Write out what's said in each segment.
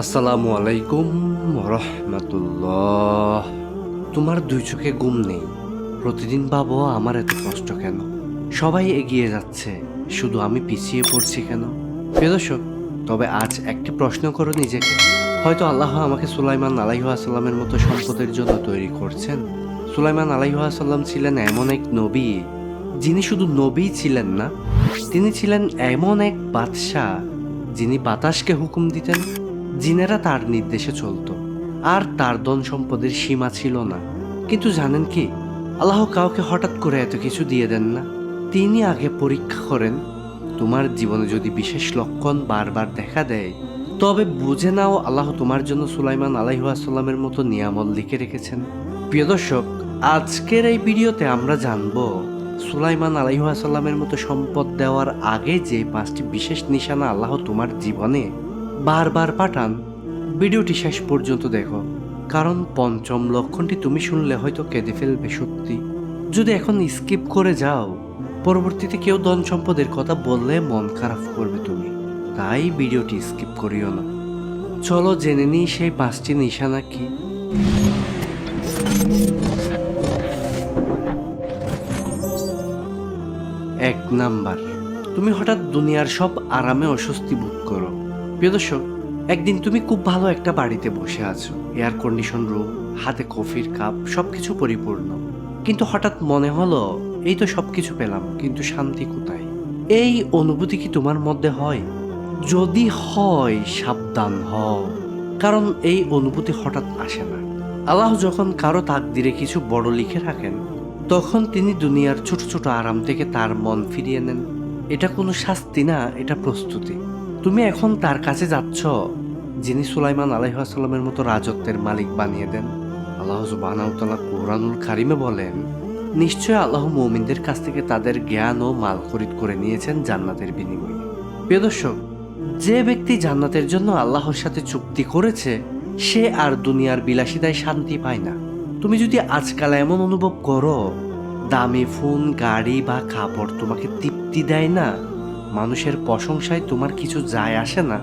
আসসালামু আলাইকুম রহমাতুল্লাহ তোমার দুই চোখে ঘুম নেই। প্রতিদিন বাবু, আমার এত কষ্ট কেন? সবাই এগিয়ে যাচ্ছে। শুধু আমি পিছিয়ে পড়ছি কেন? প্রিয়দর্শক তবে আজ একটি প্রশ্ন করো নিজেকে। হয়তো আল্লাহ আমাকে সুলাইমান আলাইহু আসাল্লামের মতো সম্পদের জন্য তৈরি করছেন। সুলাইমান আলাইহু আসাল্লাম ছিলেন এমন এক নবী, যিনি শুধু নবী ছিলেন না তিনি ছিলেন এমন এক বাদশাহ যিনি বাতাসকে হুকুম দিতেন, জিনেরা তার নির্দেশে চলত। আর তার ধন সম্পদের সীমা ছিল না। কিন্তু জানেন কি, আল্লাহ কাউকে হঠাৎ করে এত কিছু দিয়ে দেন না। তিনি আগে পরীক্ষা করেন, তোমার জীবনে যদি বিশেষ লক্ষণ বারবার দেখা দেয়, তবে বুঝে নাও আল্লাহ তোমার জন্য সুলাইমান আলাইহাসাল্লামের মতো নিয়ামল লিখে রেখেছেন। প্রিয় দর্শক, আজকের এই ভিডিওতে আমরা জানব সুলাইমান আলাইহাসাল্লামের মতো সম্পদ দেওয়ার আগে যে পাঁচটি বিশেষ নিশানা আল্লাহ তোমার জীবনে বারবার পাঠান, ভিডিওটি শেষ পর্যন্ত দেখো। কারণ পঞ্চম লক্ষণটি তুমি শুনলে হয়তো কেঁদে ফেলবে সত্যি। যদি এখন স্কিপ করে যাও, পরবর্তীতে কেউ ধন সম্পদের কথা বললে মন খারাপ করবে তুমি। তাই ভিডিওটি স্কিপ করিও না। চলো জেনে নিই সেই পাঁচটি নিশানা কি। এক নাম্বার। তুমি হঠাৎ দুনিয়ার সব আরামে অস্বস্তি বোধ করো। প্রিয় দর্শক, একদিন তুমি খুব ভালো একটা বাড়িতে বসে আছো। এয়ার কন্ডিশন রুম হাতে কফির কাপ সবকিছু পরিপূর্ণ। কিন্তু হঠাৎ মনে হলো, এই তো সবকিছু পেলাম, কিন্তু শান্তি কোথায়? এই অনুভূতি কি তোমার মধ্যে হয়? যদি হয়, সাবধান হও। কারণ এই অনুভূতি হঠাৎ আসে না। আল্লাহ যখন কারও তাকদিরে কিছু বড় লিখে রাখেন তখন তিনি দুনিয়ার ছোট ছোট আরাম থেকে তার মন ফিরিয়ে নেন। এটা কোনো শাস্তি না, এটা প্রস্তুতি। তুমি এখন তার কাছে যাচ্ছ, যিনি সুলাইমান আলাইহাসাল্লামের মতো রাজত্বের মালিক বানিয়ে দেন। আল্লাহ সুবাহানাউতালা কোরআনুল কারিমে বলেন, নিশ্চয় আল্লাহ মৌমিনদের কাছ থেকে তাদের জ্ঞান ও মাল খরিদ করে নিয়েছেন জান্নাতের বিনিময়ে। প্রিয় দর্শক, যে ব্যক্তি জান্নাতের জন্য আল্লাহর সাথে চুক্তি করেছে, সে আর দুনিয়ার বিলাসিতায় শান্তি পায় না। তুমি যদি আজকাল এমন অনুভব করো, দামি ফোন, গাড়ি বা কাপড় তোমাকে তৃপ্তি দেয় না, মানুষের প্রশংসায় তোমার কিছু যায় আসে না,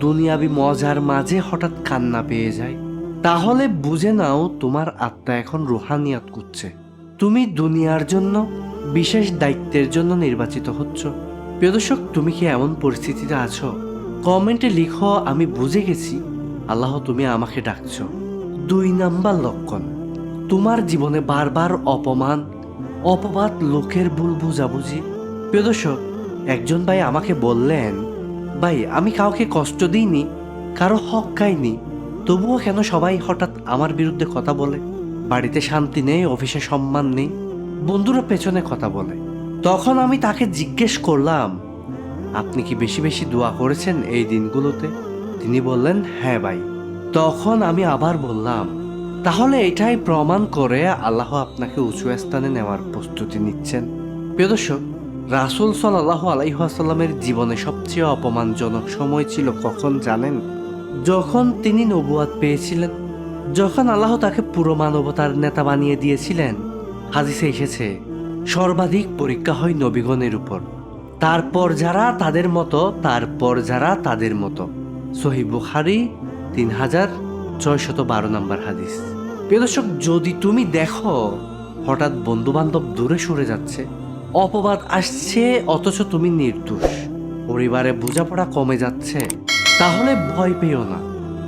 দুনিয়াবি মজার মাঝে হঠাৎ কান্না পেয়ে যায়। তাহলে বুঝে নাও তোমার আত্মা এখন রুহানিয়াত করছে। তুমি দুনিয়ার জন্য, বিশেষ দায়িত্বের জন্য নির্বাচিত হচ্ছ। প্রিয় দর্শক, তুমি কি এমন পরিস্থিতিতে আছো? কমেন্টে লিখো, আমি বুঝে গেছি। আল্লাহ, তুমি আমাকে ডাকছো। দুই নাম্বার লক্ষণ। তোমার জীবনে বারবার অপমান, অপবাদ, লোকের ভুল বুঝাবুঝি। প্রিয় একজন ভাই আমাকে বললেন, ভাই, আমি কাউকে কষ্ট দিইনি, কারও হক খাইনি, তবুও কেন সবাই হঠাৎ আমার বিরুদ্ধে কথা বলে? বাড়িতে শান্তি নেই, অফিসে সম্মান নেই, বন্ধুরা পেছনে কথা বলে। তখন আমি তাকে জিজ্ঞেস করলাম, আপনি কি বেশি বেশি দোয়া করেছেন এই দিনগুলোতে? তিনি বললেন হ্যাঁ ভাই। তখন আমি আবার বললাম তাহলে এটাই প্রমাণ করে আল্লাহ আপনাকে উঁচু স্থানে নেওয়ার প্রস্তুতি নিচ্ছেন। প্রিয় দর্শক, রাসুল সাল্লাহ আলাইহাসাল্লামের জীবনে সবচেয়ে অপমানজনক সময় ছিল কখন জানেন? যখন তিনি নবুয়াদ পেয়েছিলেন, যখন আল্লাহ তাকে পুরো মানবতার নেতা বানিয়ে দিয়েছিলেন, হাদিসে এসেছে, সর্বাধিক পরীক্ষা হয় নবীগণের উপর। তারপর যারা তাদের মতো, তারপর যারা তাদের মতো। সহি বুখারি তিন হাজার ছয়শত বারো নম্বর হাদিস। প্রিয় দর্শক, যদি তুমি দেখো, হঠাৎ বন্ধু বান্ধব দূরে সরে যাচ্ছে, অপবাদ আসছে, অথচ তুমি নির্দোষ। পরিবারে বোঝাপড়া কমে যাচ্ছে, তাহলে ভয় পেও না।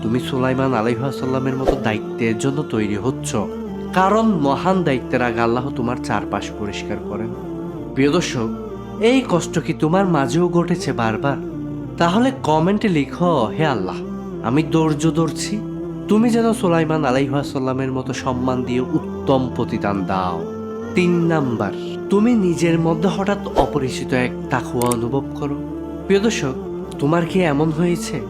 তুমি সুলাইমান আলাইহাসাল্লামের মতো দায়িত্বের জন্য তৈরি হচ্ছ, কারণ মহান দায়িত্বের আগে আল্লাহ তোমার চারপাশ পরিষ্কার করেন। প্রিয় দর্শক, এই কষ্ট কি তোমার মাঝেও ঘটেছে বারবার? তাহলে কমেন্টে লিখো, হে আল্লাহ, আমি ধৈর্য ধরছি তুমি যেন সুলাইমান আলাইহাসাল্লামের মতো সম্মান দিয়ে উত্তম প্রতিদান দাও। তিন নাম্বার, তুমি নিজের মধ্যে হঠাৎ অপরিচিত এক তাকুয়া অনুভব করো। প্রিয় দর্শক, তোমার কি এমন হয়েছে?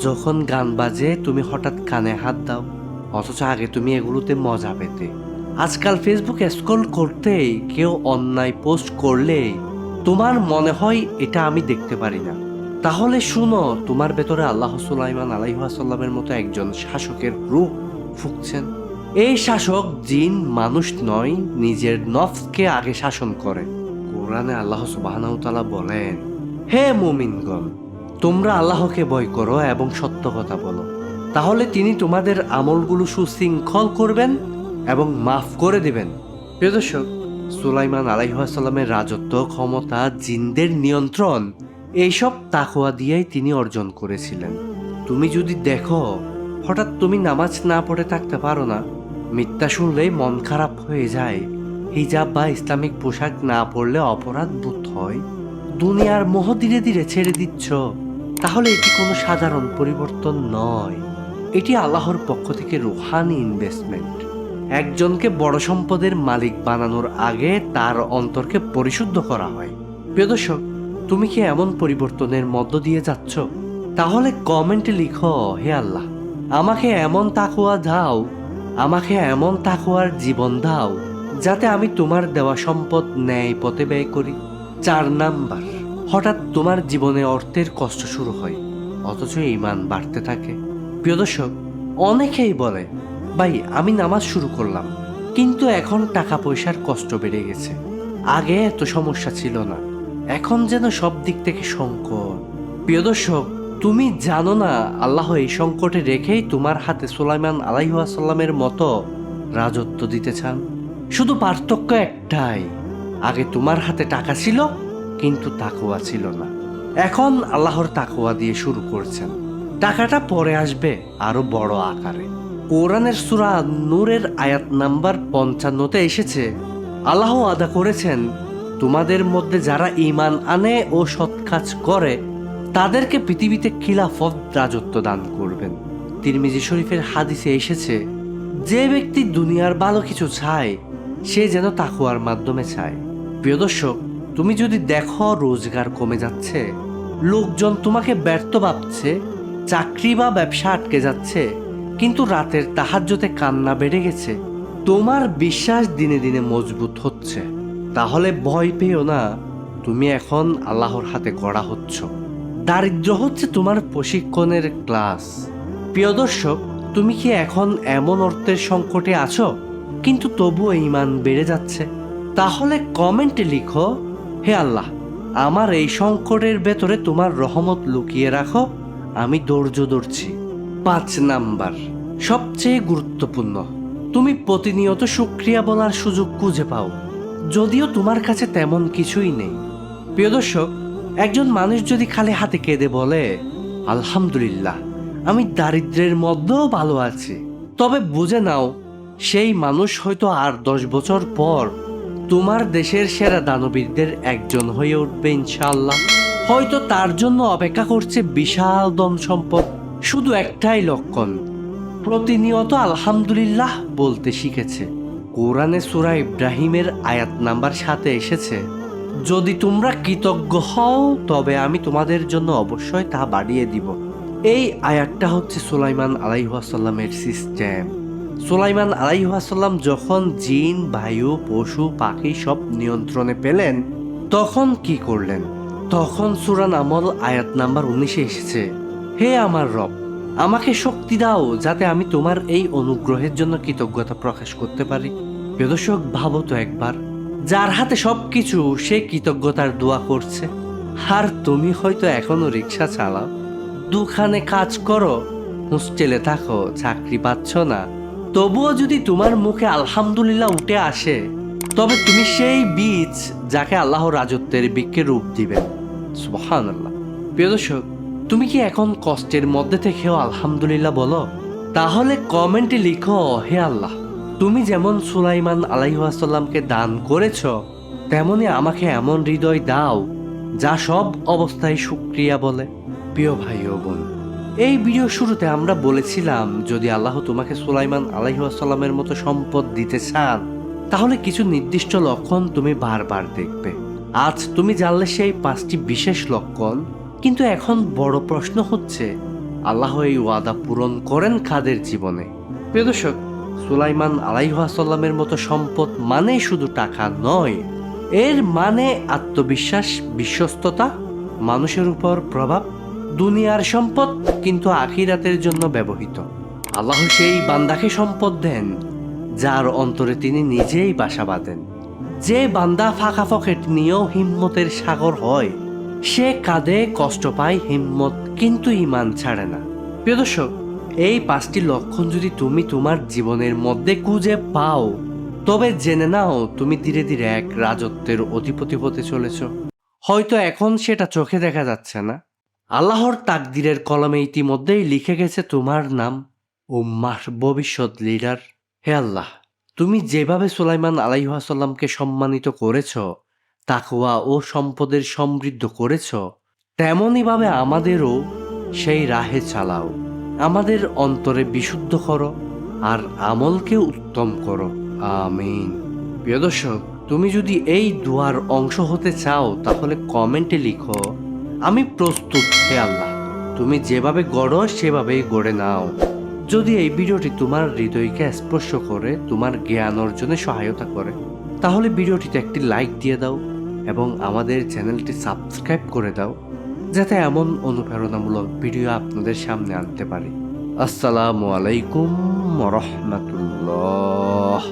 যখন গান বাজে, তুমি হঠাৎ কানে হাত দাও, অথচ আগে তুমি এগুলোতে মজা পেতে। আজকাল ফেসবুকে স্ক্রল করতেই কেউ অন্যায় পোস্ট করলে তোমার মনে হয়, এটা আমি দেখতে পারি না। তাহলে শুনো, তোমার ভেতরে আল্লাহ সুলাইমান আলাইহাসাল্লামের মতো একজন শাসকের রূপ ফুকছেন। এই শাসক জিন, মানুষ নয়, নিজের নফসকে আগে শাসন করে। কোরআনে আল্লাহ সুবাহতালা বলেন, হে মুমিনগণ, তোমরা আল্লাহকে ভয় করো এবং সত্য কথা বলো। তাহলে তিনি তোমাদের আমলগুলো সুশৃঙ্খল করবেন এবং মাফ করে দিবেন। প্রিয় দর্শক, সুলাইমান আলাইহাসাল্লামের রাজত্ব ক্ষমতা জিনদের নিয়ন্ত্রণ এইসব তাকোয়া দিয়েই তিনি অর্জন করেছিলেন। তুমি যদি দেখো, হঠাৎ তুমি নামাজ না পড়ে থাকতে পারো না। মিথ্যা শুনলেই মন খারাপ হয়ে যায়। হিজাব বা ইসলামিক পোশাক না পরলে অপরাধ বোধ হয়। দুনিয়ার মোহ ধীরে ধীরে ছেড়ে দিচ্ছ। তাহলে এটি কোনো সাধারণ পরিবর্তন নয়। এটি আল্লাহর পক্ষ থেকে রুহানি ইনভেস্টমেন্ট একজনকে বড় সম্পদের মালিক বানানোর আগে তার অন্তরকে পরিশুদ্ধ করা হয়। প্রিয় দর্শক তুমি কি এমন পরিবর্তনের মধ্য দিয়ে যাচ্ছ? তাহলে কমেন্টে লিখো, হে আল্লাহ, আমাকে এমন তাকুয়া দাও, আমাকে এমন তাকুয়ার জীবন দাও, যাতে আমি তোমার দেওয়া সম্পদ ন্যায় পথে ব্যয় করি। চার নাম্বার, হঠাৎ তোমার জীবনে অর্থের কষ্ট শুরু হয়, অথচ ইমান বাড়তে থাকে। প্রিয় দর্শক, অনেকেই বলে, ভাই, আমি নামাজ শুরু করলাম, কিন্তু এখন টাকা পয়সার কষ্ট বেড়ে গেছে। আগে এত সমস্যা ছিল না। এখন যেন সব দিক থেকে সংকট। প্রিয় দর্শক, তুমি জানো না, আল্লাহ এই সংকটে রেখেই তোমার হাতে সুলাইমান আলাইহাসাল্লামের মতো রাজত্ব দিতে চান শুধু পার্থক্য একটাই, আগে তোমার হাতে টাকা ছিল, কিন্তু তাকুয়া ছিল না। এখন আল্লাহর তাকুয়া দিয়ে শুরু করছেন। টাকাটা পরে আসবে আরও বড় আকারে। কোরআনের সুরা নূরের আয়াত নাম্বার পঞ্চান্নতে এসেছে, আল্লাহ আদা করেছেন তোমাদের মধ্যে যারা ঈমান আনে ও সৎ কাজ করে, তাদেরকে পৃথিবীতে খিলাফত রাজত্ব দান করবেন। তিরমিজি শরীফের হাদিসে এসেছে, যে ব্যক্তি দুনিয়ার ভালো কিছু চায়, সে যেন তাকুয়ার মাধ্যমে চায়। প্রিয় দর্শক, তুমি যদি দেখো রোজগার কমে যাচ্ছে, লোকজন তোমাকে ব্যর্থ ভাবছে, চাকরি বা ব্যবসা আটকে যাচ্ছে, কিন্তু রাতের তাহাজ্যতে কান্না বেড়ে গেছে, তোমার বিশ্বাস দিনে দিনে মজবুত হচ্ছে। তাহলে ভয় পেও না, তুমি এখন আল্লাহর হাতে গড়া হচ্ছ। দারিদ্র হচ্ছে তোমার প্রশিক্ষণের ক্লাস। প্রিয় দর্শক, তুমি কি এখন এমন অর্থের সংকটে আছো? কিন্তু তবুও ইমান বেড়ে যাচ্ছে। তাহলে কমেন্টে লিখো, হে আল্লাহ, আমার এই সংকটের ভেতরে তোমার রহমত লুকিয়ে রাখো, আমি ধৈর্য ধরছি। পাঁচ নাম্বার, সবচেয়ে গুরুত্বপূর্ণ, তুমি প্রতিনিয়ত সুক্রিয়া বলার সুযোগ খুঁজে পাও। যদিও তোমার কাছে তেমন কিছুই নেই। প্রিয় দর্শক, একজন মানুষ যদি খালি হাতে কেঁদে বলে, আলহামদুলিল্লাহ, আমি দারিদ্রের মধ্যেও ভালো আছি। তবে বুঝে নাও, সেই মানুষ হয়তো আর দশ বছর পর তোমার দেশের সেরা দানবীরদের একজন হয়ে উঠবে ইনশাল্লাহ হয়তো তার জন্য অপেক্ষা করছে বিশাল ধন সম্পদ শুধু একটাই লক্ষণ, প্রতিনিয়ত আলহামদুলিল্লাহ বলতে শিখেছে। কোরআনে সুরা ইব্রাহিমের আয়াত নাম্বার সাথে এসেছে, যদি তোমরা কৃতজ্ঞ হও, তবে আমি তোমাদের জন্য অবশ্যই তা বাড়িয়ে দিব। এই আয়াতটা হচ্ছে সুলাইমান আলাইহাসাল্লামের সিস্টেম। সুলাইমান আলাইহাসাল্লাম যখন জিন, বায়ু, পশু, পাখি সব নিয়ন্ত্রণে পেলেন, তখন কি করলেন? তখন সুরান আমল আয়াত নাম্বার উনিশে এসেছে, হে আমার রব, আমাকে শক্তি দাও যাতে আমি তোমার এই অনুগ্রহের জন্য কৃতজ্ঞতা প্রকাশ করতে পারি। প্রিয় দর্শক, ভাবো তো একবার, যার হাতে সবকিছু, সে কৃতজ্ঞতার দোয়া করছে। আর তুমি হয়তো এখনও রিক্সা চালাও। দুখানে কাজ করো, হোস্টেলে থাকো, চাকরি পাচ্ছ না। তবুও যদি তোমার মুখে আলহামদুলিল্লাহ উঠে আসে, তবে তুমি সেই বীজ যাকে আল্লাহ রাজত্বের বৃক্ষে রূপ দিবেন। সুবহান আল্লাহ তুমি কি এখন কষ্টের মধ্যে থেকেও আলহামদুলিল্লাহ বলো? তাহলে কমেন্টে লিখো, হে আল্লাহ। তুমি যেমন সুলাইমান আলাইহাসাল্লামকে দান করেছ, তেমনি আমাকে এমন হৃদয় দাও, যা সব অবস্থায় সুক্রিয়া বলে। প্রিয় ভাই ও বোন, এই ভিডিও শুরুতে আমরা বলেছিলাম, যদি আল্লাহ তোমাকে সুলাইমান আলাইহাসাল্লামের মতো সম্পদ দিতে চান, তাহলে কিছু নির্দিষ্ট লক্ষণ তুমি বারবার দেখবে। আজ তুমি জানলে সেই পাঁচটি বিশেষ লক্ষণ, কিন্তু এখন বড় প্রশ্ন হচ্ছে, আল্লাহ এই ওয়াদা পূরণ করেন কাদের জীবনে? প্রিয় দর্শক সুলাইমান আলাইহাসাল্লামের মতো সম্পদ মানে শুধু টাকা নয়, এর মানে আত্মবিশ্বাস, বিশ্বস্ততা, মানুষের উপর প্রভাব, দুনিয়ার সম্পদ, কিন্তু আখিরাতের জন্য ব্যবহৃত। আল্লাহ সেই বান্দাকে সম্পদ দেন, যার অন্তরে তিনি নিজেই বাসা বাঁধেন। যে বান্দা ফাঁকা পকেট নিয়েও হিম্মতের সাগর হয়, সে কাঁদে, কষ্ট পায়, হিম্মত কিন্তু ইমান ছাড়ে না। প্রিয় দর্শক এই পাঁচটি লক্ষণ যদি তুমি তোমার জীবনের মধ্যে খুঁজে পাও, তবে জেনে নাও তুমি ধীরে ধীরে এক রাজত্বের অধিপতি হতে চলেছ। হয়তো এখন সেটা চোখে দেখা যাচ্ছে না। আল্লাহর তাকদিরের কলমে ইতিমধ্যেই লিখে গেছে তোমার নাম উম্মার ভবিষ্যৎ লিডার হে আল্লাহ, তুমি যেভাবে সুলাইমান আলাইহাসাল্লামকে সম্মানিত করেছ, তাকওয়া ও সম্পদের সমৃদ্ধ করেছ তেমনইভাবে আমাদেরও সেই রাহে চালাও। আমাদের অন্তরে বিশুদ্ধ করো আর আমলকে উত্তম করো। আমিন। প্রিয় দর্শক, তুমি যদি এই দুয়ার অংশ হতে চাও, তাহলে কমেন্টে লিখো, আমি প্রস্তুত হে আল্লাহ। তুমি যেভাবে গড়ো, সেভাবেই গড়ে নাও। যদি এই ভিডিওটি তোমার হৃদয়কে স্পর্শ করে, তোমার জ্ঞান অর্জনে সহায়তা করে, তাহলে ভিডিওটিতে একটি লাইক দিয়ে দাও এবং আমাদের চ্যানেলটি সাবস্ক্রাইব করে দাও। যাতে এমন অনুপ্রেরণামূলক ভিডিও আপনাদের সামনে আনতে পারি। আসসালামু আলাইকুম রহমতুল্লাহ।